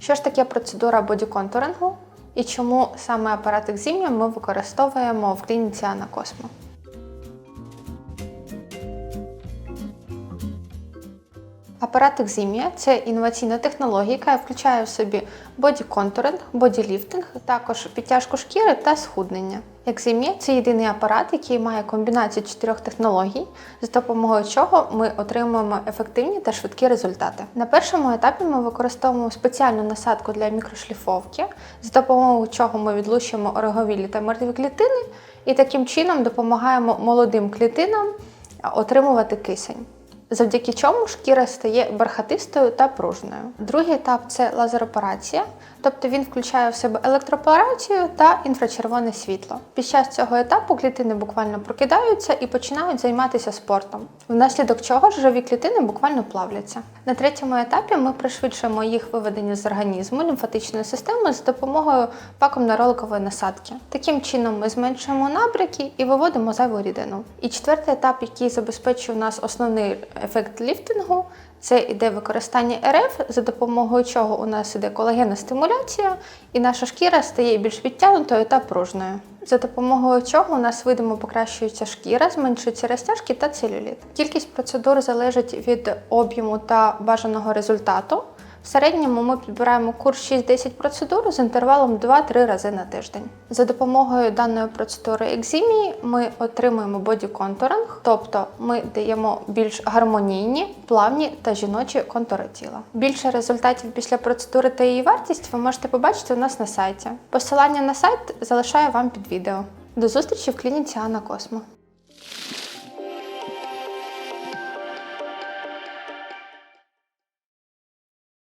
Що ж таке процедура бодіконтурингу і чому саме апарат екзімія ми використовуємо в клініці Анна Апарат екзімія це інноваційна технологія, яка включає в собі бодіконтуринг, боділіфтинг, також підтяжку шкіри та схуднення. Екзімія це єдиний апарат, який має комбінацію чотирьох технологій, за допомогою чого ми отримуємо ефективні та швидкі результати. На першому етапі ми використовуємо спеціальну насадку для мікрошліфовки, за допомогою чого ми відлучуємо ороговілі та мертві клітини, і таким чином допомагаємо молодим клітинам отримувати кисень завдяки чому шкіра стає бархатистою та пружною. Другий етап це лазероперація, тобто він включає в себе електропорацію та інфрачервоне світло. Під час цього етапу клітини буквально прокидаються і починають займатися спортом, внаслідок чого жирові клітини буквально плавляться. На третьому етапі ми пришвидшуємо їх виведення з організму лімфатичної системи за допомогою вакуумно-роликової насадки. Таким чином ми зменшуємо набряки і виводимо зайву рідину. І четвертий етап, який забезпечує у нас основний ефект ліфтингу, це іде використання РФ, за допомогою чого у нас іде колагенна стимуляція, і наша шкіра стає більш відтягнутою та пружною. За допомогою чого у нас видимо покращується шкіра, зменшуються розтяжки та целюліт. Кількість процедур залежить від об'єму та бажаного результату. В середньому ми підбираємо курс 6-10 процедур з інтервалом 2-3 рази на тиждень. За допомогою даної процедури екзімії ми отримуємо бодіконтуринг, тобто ми даємо більш гармонійні, плавні та жіночі контури тіла. Більше результатів після процедури та її вартість ви можете побачити у нас на сайті. Посилання на сайт залишаю вам під відео. До зустрічі в клініці Анна Космо.